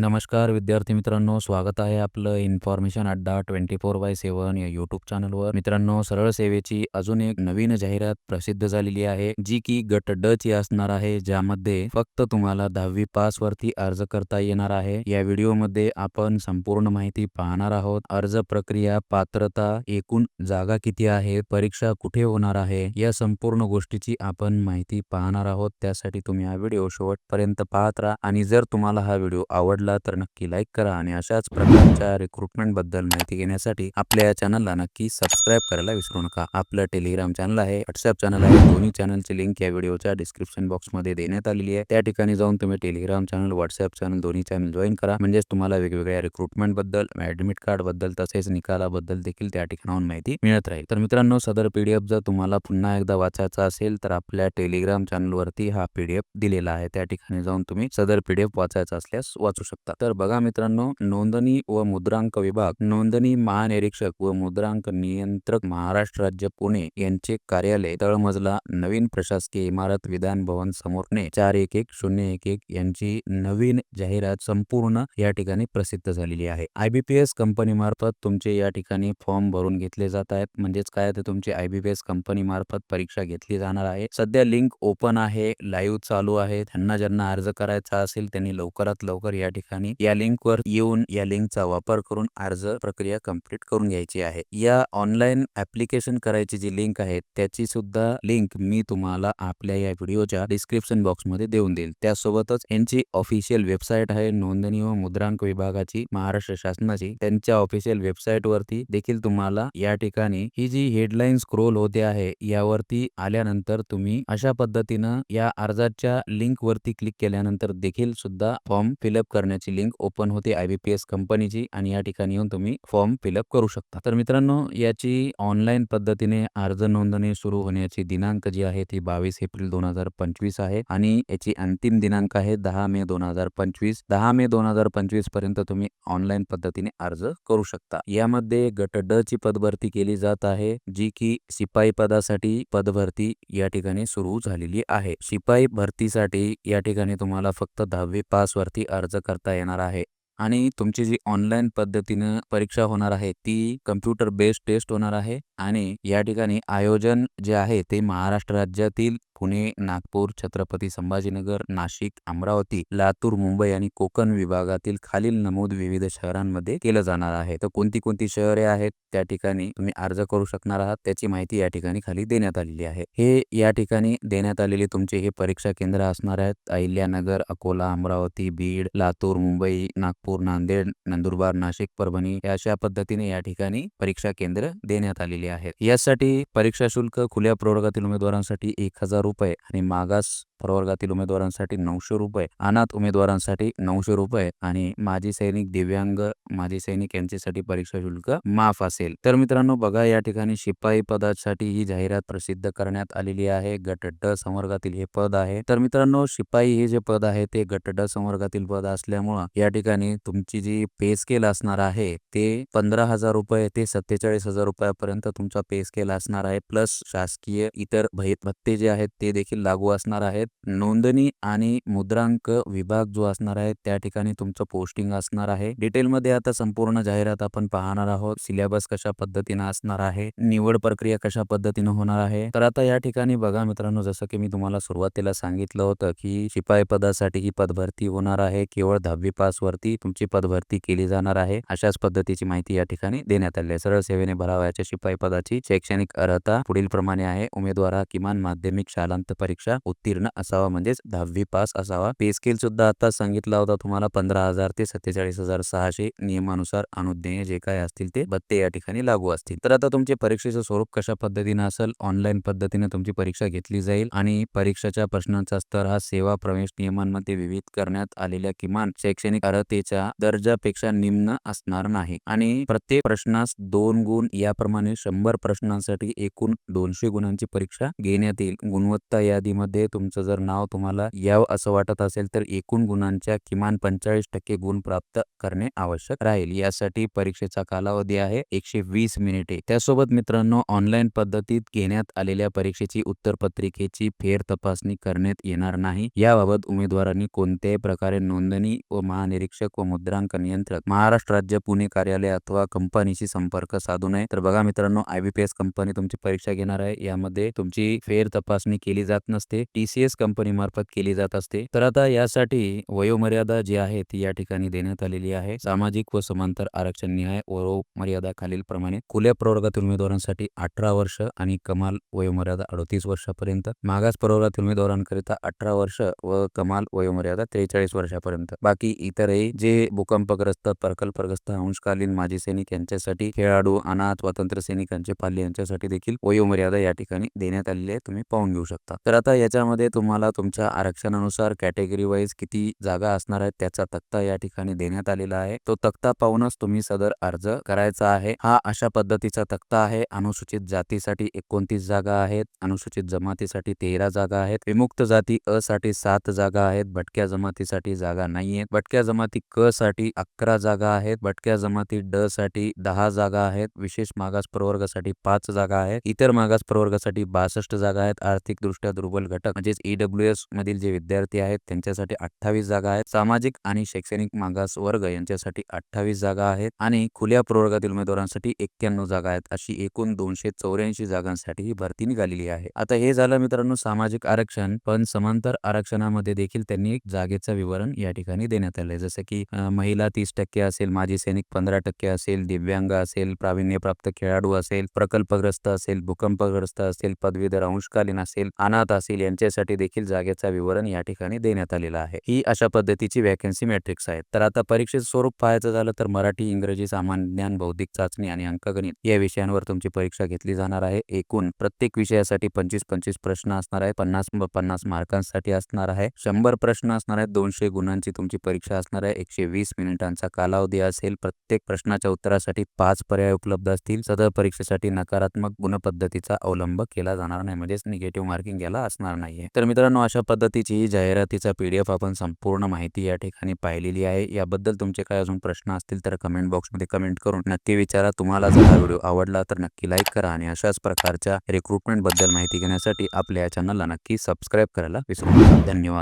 नमस्कार विद्यार्थी मित्रांनो स्वागत आहे आपलं इन्फॉर्मेशन अड्डा ट्वेंटी फोर बाय सेवन या युट्यूब चॅनलवर मित्रांनो सरळ सेवेची अजून एक नवीन जाहिरात प्रसिद्ध झालेली आहे जी की गट ड ची असणार आहे ज्यामध्ये फक्त तुम्हाला दहावी पास वरती अर्ज करता येणार आहे. या व्हिडिओमध्ये आपण संपूर्ण माहिती पाहणार आहोत. अर्ज प्रक्रिया पात्रता एकूण जागा किती आहे परीक्षा कुठे होणार आहे या संपूर्ण गोष्टीची आपण माहिती पाहणार आहोत. त्यासाठी तुम्ही हा व्हिडिओ शेवटपर्यंत पाहत राहा. आणि जर तुम्हाला हा व्हिडिओ आवडला तर नक्की लाईक करा आणि अशाच प्रकारच्या रिक्रुटमेंटबद्दल माहिती घेण्यासाठी आपल्या या चॅनलला नक्की सबस्क्राईब करायला विसरू नका. आपलं टेलिग्राम चॅनल आहे व्हॉट्सअप चॅनल आहे. दोन्ही चॅनलची लिंक या व्हिडिओच्या डिस्क्रिप्शन बॉक्समध्ये देण्यात आलेली आहे. त्या ठिकाणी जाऊन तुम्ही टेलिग्राम चॅनल व्हॉट्सअप चॅनल दोन्ही चॅनल जॉईन करा. म्हणजेच तुम्हाला वेगवेगळ्या रिक्रुटमेंटबद्दल ऍडमिट कार्डबद्दल तसेच निकालाबद्दल देखील त्या ठिकाणाहून माहिती मिळत राहील. तर मित्रांनो सदर पीडीएफ जर तुम्हाला पुन्हा एकदा वाचायचा असेल तर आपल्या टेलिग्राम चॅनलवरती हा पीडीएफ दिलेला आहे. त्या ठिकाणी जाऊन तुम्ही सदर पीडीएफ वाचायचा असल्यास वाचू शकता. तर बघा मित्रांनो नोंदणी व मुद्रांक विभाग नोंदणी महानिरीक्षक व मुद्रांक नियंत्रक महाराष्ट्र राज्य पुणे यांचे कार्यालय तळमजला नवीन प्रशासकीय इमारत विधान भवन समोरने चार एक एक शून्य एक एक यांची नवीन जाहिरात संपूर्ण या ठिकाणी प्रसिद्ध झालेली आहे. आयबीपीएस कंपनी मार्फत तुमचे या ठिकाणी फॉर्म भरून घेतले जात आहेत. म्हणजेच काय तर तुमची आयबीपीएस कंपनी मार्फत परीक्षा घेतली जाणार आहे. सध्या लिंक ओपन आहे लाईव्ह चालू आहे. त्यांना ज्यांना अर्ज करायचा असेल त्यांनी लवकरात लवकर या ठिकाणी या लिंक वर येऊन या लिंकचा वापर करून अर्ज प्रक्रिया कंप्लीट करून घ्यायची आहे. या ऑनलाईन ऍप्लिकेशन करायची जी लिंक आहे त्याची सुद्धा लिंक मी तुम्हाला आपल्या या व्हिडिओच्या डिस्क्रिप्शन बॉक्समध्ये देऊन देईल त्यासोबतच यांची ऑफिशियल वेबसाईट आहे नोंदणी व मुद्रांक विभागाची महाराष्ट्र शासनाची. त्यांच्या ऑफिशियल वेबसाईट वरती देखील तुम्हाला या ठिकाणी ही जी हेडलाईन स्क्रोल होते आहे यावरती आल्यानंतर तुम्ही अशा पद्धतीनं या अर्जाच्या लिंक वरती क्लिक केल्यानंतर देखील सुद्धा फॉर्म फिलअप करण्याची लिंक ओपन होते आय बी पी एस कंपनीची आणि या ठिकाणी येऊन तुम्ही फॉर्म फिलअप करू शकता. तर मित्रांनो याची ऑनलाईन पद्धतीने अर्ज नोंदणी सुरू होण्याची दिनांक जी आहे ती बावीस एप्रिल दोन हजार पंचवीस आहे आणि याची अंतिम दिनांक आहे दहा मे दोन हजार पंचवीस. दहा मे दोन हजार पंचवीसपर्यंत तुम्ही ऑनलाईन पद्धतीने अर्ज करू शकता. यामध्ये गट ड ची पदभरती केली जात आहे जी की शिपाई पदासाठी पदभरती या ठिकाणी सुरू झालेली आहे. शिपाई भरतीसाठी या ठिकाणी तुम्हाला फक्त दहावी पास वरती अर्ज करता येणार आहे. आणि तुमची जी ऑनलाईन पद्धतीनं परीक्षा होणार आहे ती कम्प्युटर बेस्ड टेस्ट होणार आहे. आणि या ठिकाणी आयोजन जे आहे ते महाराष्ट्र राज्यातील पुणे नागपूर छत्रपती संभाजीनगर नाशिक अमरावती लातूर मुंबई आणि कोकण विभागातील खालील नमूद विविध शहरांमध्ये केलं जाणार आहे. तर कोणती कोणती शहरे आहेत त्या ठिकाणी तुम्ही अर्ज करू शकणार आहात त्याची माहिती या ठिकाणी खाली देण्यात आलेली आहे. हे या ठिकाणी देण्यात आलेले तुमचे हे परीक्षा केंद्र असणार आहेत. अहिल्यानगर अकोला अमरावती बीड लातूर मुंबई नागपूर नांदेड नंदुरबार नाशिक परभणी अशा पद्धतीने या ठिकाणी परीक्षा केंद्र देण्यात आलेली आहेत. यासाठी परीक्षा शुल्क खुल्या प्रवर्गातील उमेदवारांसाठी एक हजार रुपये आणि मागास प्रवर्गातील उमेदवारांसाठी नऊशे रुपये अनाथ उमेदवारांसाठी नऊशे रुपये आणि माजी सैनिक दिव्यांग माजी सैनिक यांच्यासाठी परीक्षा शुल्क माफ असेल. तर मित्रांनो बघा या ठिकाणी शिपाई पदासाठी ही जाहिरात प्रसिद्ध करण्यात आलेली आहे. गट ड संवर्गातील हे पद आहे. तर मित्रांनो शिपाई हे जे पद आहे ते गट ड संवर्गातील पद असल्यामुळं या ठिकाणी तुमची जी पे स्केल असणार आहे ते पंधरा हजार रुपये ते सत्तेचाळीस हजार रुपयापर्यंत तुमचा पे स्केल असणार आहे. प्लस शासकीय इतर भत्ते जे आहेत ते देखील लागू असणार आहेत. नोंदणी आणि मुद्रांक विभाग जो असणार आहे त्या ठिकाणी तुमचं पोस्टिंग असणार आहे. डिटेलमध्ये आता संपूर्ण जाहिरात आपण पाहणार आहोत. सिलेबस कशा पद्धतीनं असणार आहे? निवड प्रक्रिया कशा पद्धतीनं होणार आहे? तर आता या ठिकाणी बघा मित्रांनो जसं की मी तुम्हाला सुरुवातीला सांगितलं होतं की शिपाई पदासाठी ही पदभरती होणार आहे. केवळ दहावी पास वरती तुमची पदभरती केली जाणार आहे. अशाच पद्धतीची माहिती या ठिकाणी देण्यात आली आहे. सरळ सेवेने भरावयाच्या शिपाई पदाची शैक्षणिक अर्हता पुढील प्रमाणे आहे. उमेदवार किमान माध्यमिक शालांत परीक्षा उत्तीर्ण असावा म्हणजेच दहावी पास असावा. पे स्केल सुद्धा आता सांगितला होता तुम्हाला पंधरा हजार ते सत्तेचाळीस हजार सहाशे नियमानुसार अनुज्ञेय जे काय असतील ते भत्ते या ठिकाणी लागू असतील. तर आता तुमचे परीक्षेचं स्वरूप कशा पद्धतीने असेल? ऑनलाईन पद्धतीने तुमची परीक्षा घेतली जाईल आणि परीक्षेच्या प्रश्नांचा स्तर हा सेवा प्रवेश नियमांमध्ये विविध करण्यात आलेल्या किमान शैक्षणिक अर्हतेच्या दर्जापेक्षा निम्न असणार नाही. आणि प्रत्येक प्रश्नास दोन गुण याप्रमाणे शंभर प्रश्नांसाठी एकूण दोनशे गुणांची परीक्षा घेण्यात येईल. गुणवत्ता यादीमध्ये तुमचं जर नाव तुम्हाला यावं असं वाटत असेल तर एकूण गुणांच्या किमान पंचेचाळीस टक्के गुण प्राप्त करणे आवश्यक राहील. यासाठी परीक्षेचा कालावधी आहे एकशे वीस मिनिटे. त्यासोबत मित्रांनो ऑनलाईन पद्धतीत घेण्यात आलेल्या परीक्षेची उत्तरपत्रिकेची फेर तपासणी करण्यात येणार नाही. याबाबत उमेदवारांनी कोणत्याही प्रकारे नोंदणी व महानिरीक्षक व मुद्रांक नियंत्रक महाराष्ट्र राज्य पुणे कार्यालय अथवा कंपनीशी संपर्क साधू नये. तर बघा मित्रांनो आयबीपीएस कंपनी तुमची परीक्षा घेणार आहे. यामध्ये तुमची फेर तपासणी केली जात नसते. टीसीएस कंपनी मार्फत केली जात असते. तर आता यासाठी वयोमर्यादा जी आहे ती या ठिकाणी देण्यात आलेली आहे. सामाजिक व समांतर आरक्षण निहाय वयोमर्यादा खालील प्रमाणे खुल्या प्रवर्गातील उमेदवारांसाठी अठरा वर्ष आणि कमाल वयोमर्यादा अडतीस वर्षापर्यंत मागास प्रवर्गातील उमेदवारांकरिता अठरा वर्ष व कमाल वयोमर्यादा त्रेचाळीस वर्षापर्यंत. बाकी इतरही जे भूकंपग्रस्त प्रकल्पग्रस्त अंशकालीन माजी सैनिक यांच्यासाठी खेळाडू अनाथ स्वातंत्र्य सैनिकांचे पाल्य यांच्यासाठी देखील वयोमर्यादा या ठिकाणी देण्यात आलेली आहे तुम्ही पाहून घेऊ शकता. तर आता याच्यामध्ये तुम्हाला तुमच्या आरक्षणानुसार कॅटेगरी वाईज किती जागा असणार आहेत त्याचा तक्ता या ठिकाणी देण्यात आलेला आहे. तो तक्ता पाहूनच तुम्ही सदर अर्ज करायचा आहे. हा अशा पद्धतीचा तक्ता आहे. अनुसूचित जातीसाठी एकोणतीस जागा आहेत अनुसूचित जमातीसाठी तेरा जागा आहेत विमुक्त जाती अ साठी सात जागा आहेत भटक्या जमातीसाठी जागा नाही आहेत भटक्या जमाती क साठी अकरा जागा आहेत भटक्या जमाती ड साठी दहा जागा आहेत विशेष मागास प्रवर्गासाठी पाच जागा आहेत इतर मागास प्रवर्गासाठी बासष्ट जागा आहेत आर्थिक दृष्ट्या दुर्बल घटक म्हणजेच ईडब्ल्यू एस मधील जे विद्यार्थी आहेत त्यांच्यासाठी अठ्ठावीस जागा आहेत. सामाजिक आणि शैक्षणिक मागास वर्ग यांच्यासाठी अठ्ठावीस जागा आहेत आणि खुल्या प्रवर्गातील उमेदवारांसाठी एक्क्याण्णव जागा आहेत. अशी एकूण दोनशे चौऱ्याऐंशी जागांसाठी ही भरती निघालेली आहे. आता हे झालं मित्रांनो सामाजिक आरक्षण. पण समांतर आरक्षणामध्ये देखील त्यांनी एक जागेचं विवरण या ठिकाणी देण्यात आलंय. जसं की महिला तीस टक्के असेल माजी सैनिक पंधरा टक्के असेल दिव्यांग असेल प्रावीण्यप्राप्त खेळाडू असेल प्रकल्पग्रस्त असेल भूकंपग्रस्त असेल पदवीधर अंशकालीन असेल अनाथ असेल यांच्यासाठी देखील जागेचा विवरण या ठिकाणी देण्यात आलेला आहे. ही अशा पद्धतीची वॅकन्सी मॅट्रिक्स आहेत. तर आता परीक्षेचं स्वरूप पाहायचं झालं तर मराठी इंग्रजी सामान्य ज्ञान बौद्धिक चाचणी आणि अंकगणित या विषयांवर तुमची परीक्षा घेतली जाणार आहे. एकूण प्रत्येक विषयासाठी पंचवीस पंचवीस प्रश्न असणार आहे. पन्नास पन्नास मार्कांसाठी असणार आहे. शंभर प्रश्न असणार आहेत. दोनशे गुणांची तुमची परीक्षा असणार आहे. एकशे वीस मिनिटांचा कालावधी असेल. प्रत्येक प्रश्नाच्या उत्तरासाठी पाच पर्याय उपलब्ध असतील. सदर परीक्षेसाठी नकारात्मक गुणपद्धतीचा अवलंब केला जाणार नाही. म्हणजेच निगेटिव्ह मार्किंग याला असणार नाहीये. तर मित्रांनो अशा पद्धतीची ही जाहिरातीचा पीडीएफ आपण संपूर्ण माहिती या ठिकाणी पाहिलेली आहे. याबद्दल तुमचे काय अजून प्रश्न असतील तर कमेंट बॉक्समध्ये कमेंट करून नक्की विचारा. तुम्हाला जर हा व्हिडिओ आवडला तर नक्की लाईक करा आणि अशाच प्रकारच्या रिक्रुटमेंटबद्दल माहिती घेण्यासाठी आपल्या या चॅनलला नक्की सबस्क्राईब करायला विसरू नका. धन्यवाद.